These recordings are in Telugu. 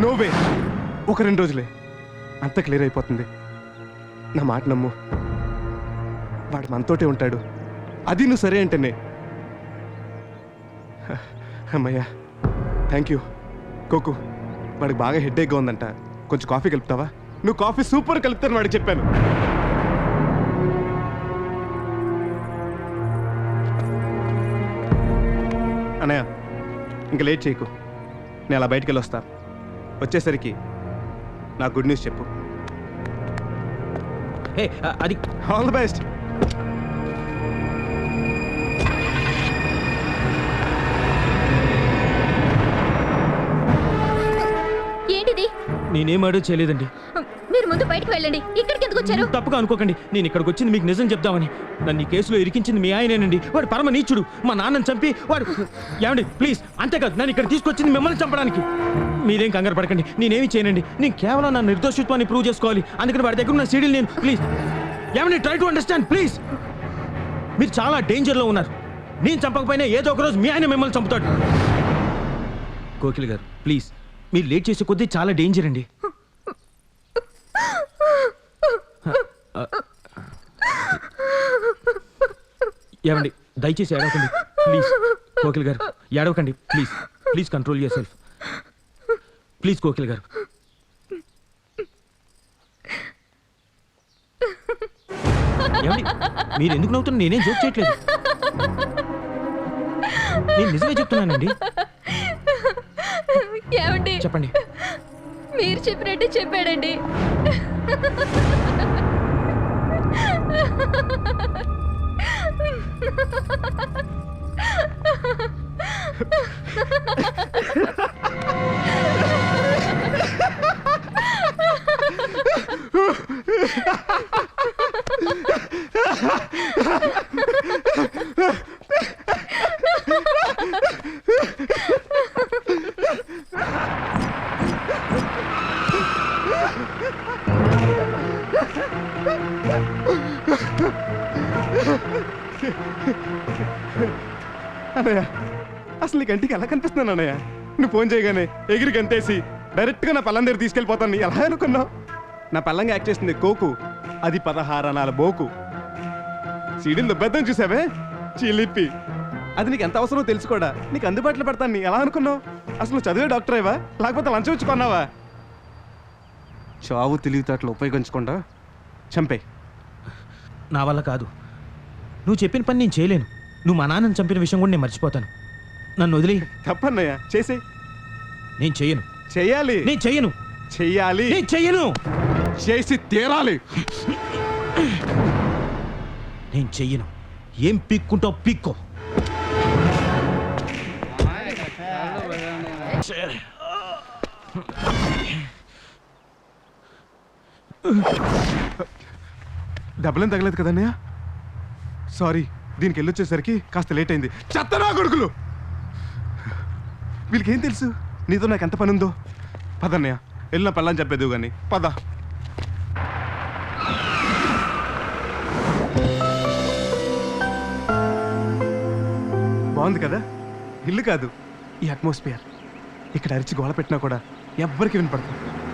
నో ఒక రెండు రోజులే. అంత క్లియర్ అయిపోతుంది. నా మాట నమ్ము. వాడు మనతోటే ఉంటాడు. అది నువ్వు సరే అంటేనే. అమ్మయ్యా. థ్యాంక్ యూ కోకు వాడికి బాగా హెడ్ఏక్గా ఉందంట. కొంచెం కాఫీ కలుపుతావా? నువ్వు కాఫీ సూపర్ కలుపుతాను వాడికి చెప్పాను. అన్నయ్య ఇంకా లేట్ చేయకు. నేను అలా బయటికి వెళ్ళి వస్తాను వచ్చేసరికి నా గుడ్ న్యూస్ చెప్పు. హే అది ఆల్ ది బెస్ట్ ఏంటిది? నేనేం ఆడో చేయలేదండి. ముందు బయటకు వెళ్ళండి. ఇక్కడికి ఎందుకు వచ్చారు? తప్పుగా అనుకోకండి. నేను ఇక్కడికి వచ్చింది మీకు నిజం చెప్దామని. నన్ను ఈ కేసులో ఇరికించింది మీ ఆయనేనండి. వాడు పరమ నీచుడు మా నాన్నని చంపి వాడు ఏమండి ప్లీజ్ అంతేకాదు నన్ను ఇక్కడ తీసుకొచ్చింది మిమ్మల్ని చంపడానికి. మీరేం కంగారు పడకండి. నేనేమి చేయనండి. నేను కేవలం నా నిర్దోషిత్వాన్ని ప్రూవ్ చేసుకోవాలి. అందుకని వాడి దగ్గర ఉన్న సీడీలు నేను ప్లీజ్. ఏమండి ట్రై టు అండర్స్టాండ్ ప్లీజ్ మీరు చాలా డేంజర్లో ఉన్నారు. నేను చంపకపోయినా ఏదో ఒకరోజు మీ ఆయన మిమ్మల్ని చంపుతాడు. కోకిల్ గారు ప్లీజ్. మీరు లేట్ చేసే కొద్దీ చాలా డేంజర్ అండి. ఏమండి దయచేసి ఏడవకండి. ప్లీజ్ కోకిల్ గారు ఏడవకండి. Please please control yourself please Kokil గారు. ఏమండి మీరు ఎందుకు నవ్వుతున్నా నేనేం జోక్ చేయట్లేదు. నేను నిజమే చెప్తున్నానండి. ఏమండి? చెప్పండి. మీరు చెప్పినట్టు చెప్పాడండి. Ha ha ha! అన్నయ్య. అసలు నీ కంటికి ఎలా కనిపిస్తున్నాను అన్నయ్య? నువ్వు ఫోన్ చేయగానే ఎగిరి గంతేసి డైరెక్ట్గా నా పల్లం దగ్గర తీసుకెళ్ళిపోతాను. ఎలా అనుకున్నావు? నా పల్లంగా యాక్ట్ చేసింది కోకు. అది పదహారణాల బోకు. సీడీలు దుబ్బెద్దం చూసావే? చిలిపి. అది నీకు ఎంత అవసరమో తెలుసుకోడా నీకు అందుబాటులో పెడతాను. నీ ఎలా అనుకున్నావు? అసలు నువ్వు చదివే డాక్టరేవా లేకపోతే లంచం ఇచ్చుకున్నావా చావు తెలివితేటలు ఉపయోగించకుండా చంపే నా వల్ల కాదు. నువ్వు చెప్పిన పని నేను చేయలేను. నువ్వు మా నాన్నని చంపిన విషయం కూడా నేను మర్చిపోతాను. నన్ను వదిలి తప్పన్నయ్య చేసే. నేను చెయ్యను. చెయ్యాలి. నేను చెయ్యను. చెయ్యాలి. నేను చెయ్యను. చేసి తీరాలి. నేను చెయ్యను. ఏం పీక్కుంటావు పీక్కో. డబ్బులేం తగలేదు కదన్నయ్య? సారీ దీనికి వెళ్ళొచ్చేసరికి కాస్త లేట్ అయింది. చెత్తనా కొడుకులు! వీళ్ళకేం తెలుసు? నీతో నాకు ఎంత పని ఉందో పదన్నయ్య వెళ్ళిన పల్లని చెప్పేది కానీ పద. బాగుంది కదా? ఇల్లు కాదు. ఈ అట్మాస్ఫియర్. ఇక్కడ అరిచి గోళ పెట్టినా కూడా ఎవ్వరికి వినపడుతుంది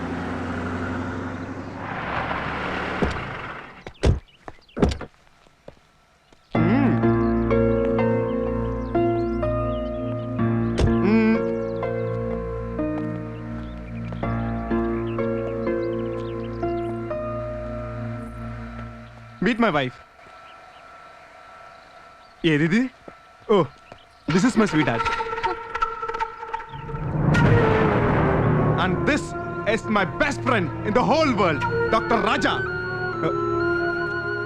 మీట్ మై వైఫ్ ఏది ఓ this is my sweetheart and this is my best friend in the whole world doctor Raja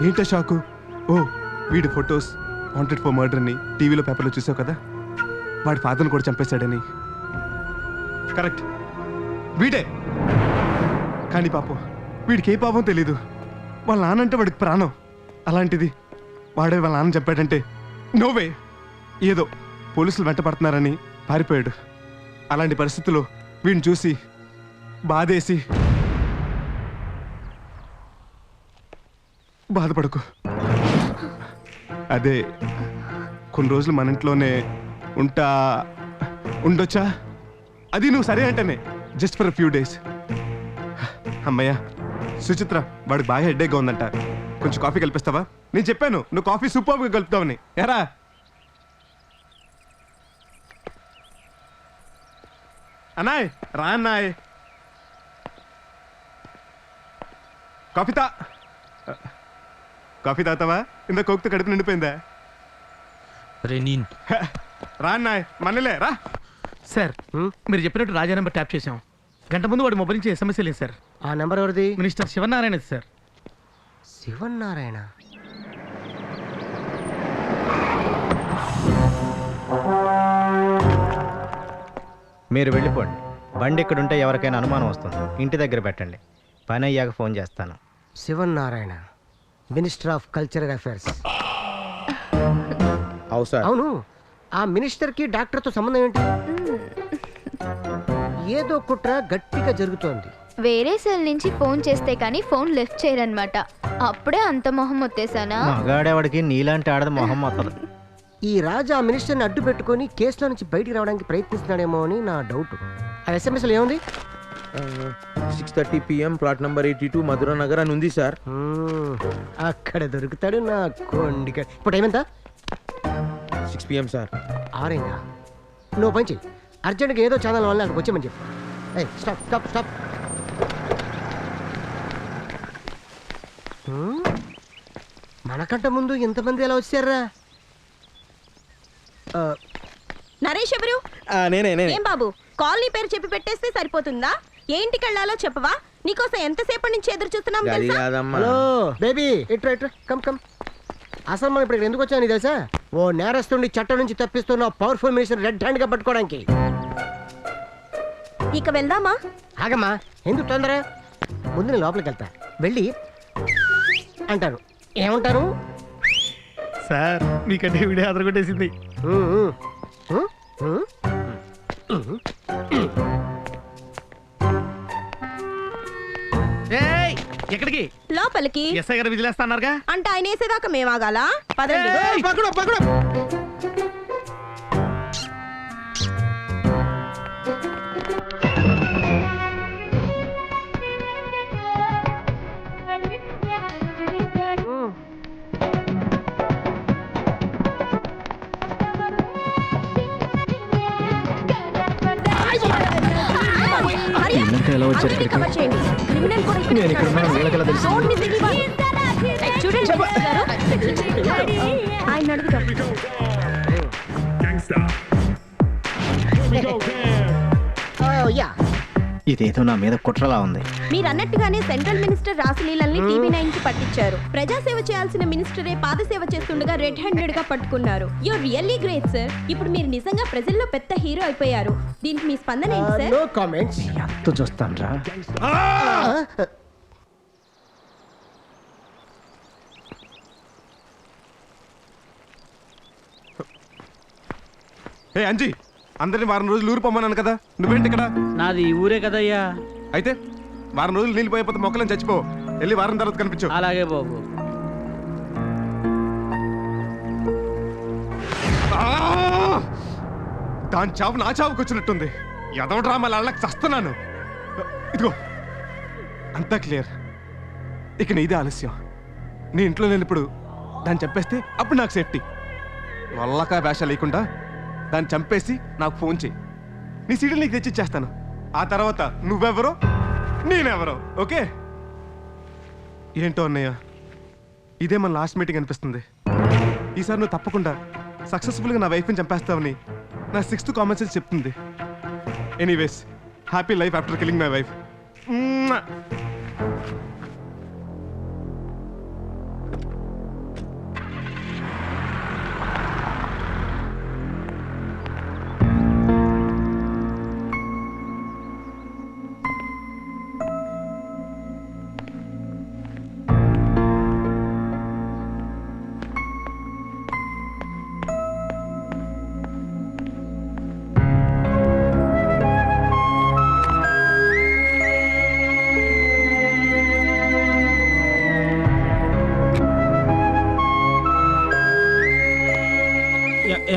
ఏంట షాకు? ఓ వీడి ఫొటోస్ వాంటెడ్ ఫర్ మర్డర్ని టీవీలో పేపర్లో చూసావు కదా? వాడి ఫాదర్ని కూడా చంపేశాడని. కరెక్ట్ వీడే. కానీ పాపం వీడికి ఏ పాపం తెలీదు. వాళ్ళ నాన్న అంటే వాడికి ప్రాణం. అలాంటిది వాడే వాళ్ళ నాన్న చెప్పాడంటే నోవే ఏదో పోలీసులు వెంటపడుతున్నారని పారిపోయాడు. అలాంటి పరిస్థితుల్లో వీడిని చూసి బాధేసి బాధపడకు. అదే కొన్ని రోజులు మన ఇంట్లోనే ఉంటా ఉండొచ్చా? అది నువ్వు సరే అంటేనే జస్ట్ ఫర్ ఫ్యూ డేస్ అమ్మయ్యా. సుచిత్ర వాడికి బాగా హెడ్ఏక్గా ఉందంట. కొంచెం కాఫీ కల్పిస్తావా? నేను చెప్పాను నువ్వు కాఫీ సూపర్గా కలుపుతావని. ఎరా. అన్నాయ్ రా అన్నాయ్. కాఫీ తా. కాఫీ తాగుతావా? ఇంత కోక్తో కడుపు నిండిపోయిందా? రే నేను. హ, రా అన్నాయ్ మనలే రా. సార్ మీరు చెప్పినట్టు రాజా నెంబర్ ట్యాప్ చేశాం. గంట ముందు వాడి మొబైల్ నుంచి ఎస్ఎంఎస్ లేదు సార్. ఆ నెంబర్ ఎవరిది? Minister Sivanarayana sir. శివన్నారాయణ మీరు వెళ్ళిపోండి. బండి ఇక్కడ ఉంటే ఎవరికైనా అనుమానం వస్తుంది. ఇంటి దగ్గర పెట్టండి. పని అయ్యాక ఫోన్ చేస్తాను. Sivannarayana minister of cultural affairs. అవు సార్. అవును ఆ మినిస్టర్కి డాక్టర్తో సంబంధం ఏంటి? ఏదో కుట్ర గట్టిగా జరుగుతోంది. వేరే సెల్ నుంచి ఫోన్ చేస్తే కానీ ఫోన్ లిఫ్ట్ చేయరనమాట అప్పుడే అంత మొహం వచ్చేసానా మగాడేవాడికి నీలాంటి ఆడది మొహం మొత్తదు ఈ రాజా ఆ మినిస్టర్ని అడ్డు పెట్టుకొని కేసులో నుంచి బయటికి రావడానికి ప్రయత్నిస్తున్నాడేమో అని నా డౌట్. ఆ ఎస్ఎంఎస్లో ఏముంది? Six thirty PM plot number eighty two Madhura Nagar అని ఉంది సార్. మ్మ్. అక్కడ దొరుకుతాడు నా కొండిక. ఇప్పుడు ఏమెంత సిక్స్ పిఎం సార్. ఆరేంగా నువ్వు పని చెయ్యి. అర్జెంట్గా ఏదో ఛానల్ వల్ల అక్కడికి వచ్చేమని చెప్పు. ఏయ్ స్టాప్ స్టాప్ స్టాప్. మనకంట ముందు ఇంతమంది ఎలా వచ్చారా? ఆ, నరేష్ ఎవరు? నేనే నేనే. ఏం బాబు? కాలనీ పేరు చెప్పి పెట్టేస్తే సరిపోతుందా? ఏ ఇంటికి వెళ్ళాలో చెప్పవా? నీకోసం ఎంతసేపటి నుంచి ఎదురు చూస్తున్నాం అది తెలుసా? కాదమ్మా. హలో బేబీ ఇట్రా ఇట్రా కమ్ కమ్. అసలు మనం ఇప్పుడు ఎందుకు వచ్చాను తెలుసా? ఓ నేరస్తుండి చట్టం నుంచి తప్పిస్తున్న పవర్ఫుల్ మినిస్టర్ రెడ్ హ్యాండ్గా పట్టుకోవడానికి. ఇక వెళ్దామా? ఆగమ్మా ఎందుకు తొందర? ముందు నేను లోపలికి వెళ్తా. వెళ్ళి అంటాను. ఏమంటారు? సార్ మీకంటే వీడియో అదరగొట్టేసింది. ఏయ్ ఎక్కడికి? లోపలికి. ఎస్ఐ గారు విజిలేస్తాన్నారుగా అంటే ఆయన వేసేదాకా మేమాగాలా? పదండి. ఏయ్, పక్కడు పక్కడు హరి, ఎలా వచ్చారు. Criminal కూడా ఇక్కడే. ఏయ్, చూడండి. గారు. ఆయన యా ఇదేదో నా మీద కుట్రలా ఉంది. మీరు అన్నట్టుగానే సెంట్రల్ మినిస్టర్ రాసలీలల్ని టీవీ నైన్కి పట్టించారు. ప్రజాసేవ చేయాల్సిన మినిస్టరే పాదసేవ చేస్తుండగా రెడ్ హ్యాండెడ్గా పట్టుకున్నారు. You really great sir. ఇప్పుడు మీరు నిజంగా ప్రజల్లో పెద్ద హీరో అయిపోయారు. దీనికి మీ స్పందన ఏంటి సార్? No comments. ఎంత చూస్తాను రా ఏ అంజీ! అందరిని వారం రోజులు ఊరు పొమ్మన్నాను కదా. నువ్వేంటి ఇక్కడ? నాది ఈ ఊరే కదయ్యా. అయితే వారం రోజులు నీళ్ళు పోయిపోతే మొక్కలను చచ్చిపో. వెళ్ళి వారం తర్వాత కనిపించు. అలాగే బాబు. ఆ! దాని చావు నా చావుకు వచ్చినట్టుంది. ఎదవ డ్రామా అళ్ళకి చస్తున్నాను. ఇదిగో. అంతా క్లియర్. ఇక నీదే ఆలస్యం. నీ ఇంట్లో లేనప్పుడు దాన్ని చంపేస్తే అప్పుడు నాకు సేఫ్టీ. వల్లకా వేష లేకుండా దాన్ని చంపేసి నాకు ఫోన్ చేయి. నీ సీడీలు నీకు తెచ్చిచ్చేస్తాను. ఆ తర్వాత నువ్వెవరో నేనెవరో ఓకే? ఏంటో అన్నయ్య ఇదే మన లాస్ట్ మీటింగ్ అనిపిస్తుంది. ఈసారి నువ్వు తప్పకుండా సక్సెస్ఫుల్గా నా వైఫ్ని చంపేస్తావని నా సిక్స్త్ కామన్ సెన్స్ చెప్తుంది. Anyways happy life after killing my wife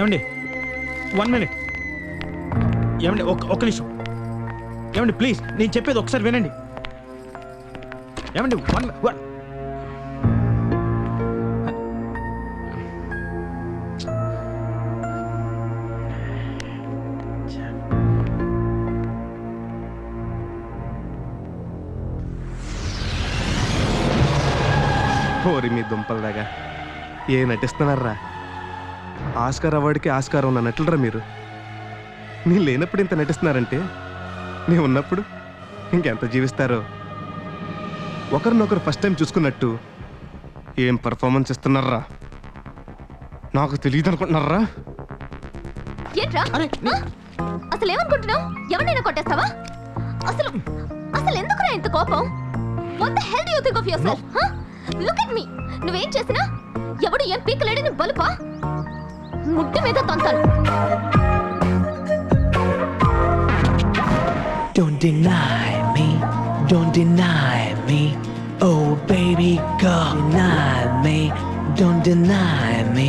ఏమండి? వన్ మినిట్ ఏమండి ఒక్క ఒక్క నిమిషం. ఏమండి ప్లీజ్ నేను చెప్పేది ఒకసారి వినండి. ఏమండి వన్ వన్ ఓరి మీ దుంపలదాగా ఏ నటిస్తున్నారా? ఆస్కార్ అవార్డుకి ఆస్కార్ ఉన్న నటులరా మీరు? నేను లేనప్పుడు ఇంత నటిస్తున్నారంటే నేను ఉన్నప్పుడు ఇంకెంత జీవిస్తారో? ఒకరినొకరు ఫస్ట్ టైం చూసుకున్నట్టు ఏం పర్ఫార్మెన్స్ ఇస్తున్నారా? నాకు తెలియదు అనుకుంటున్నారా? ఏంట్రా? అసలు ఏమనుకుంటున్నావు ఎవరినైనా కొట్టేస్తావా? అసలు అసలు ఎందుకురా ఇంత కోపం? What the hell do you think of yourself look at me నువ్వేం చేసినా ఎవడు ఏం పీకలేడని బలుపా? ముడ్డు మీద తొంతాను Don't deny me, don't deny me. Oh, baby girl, deny me, don't deny me.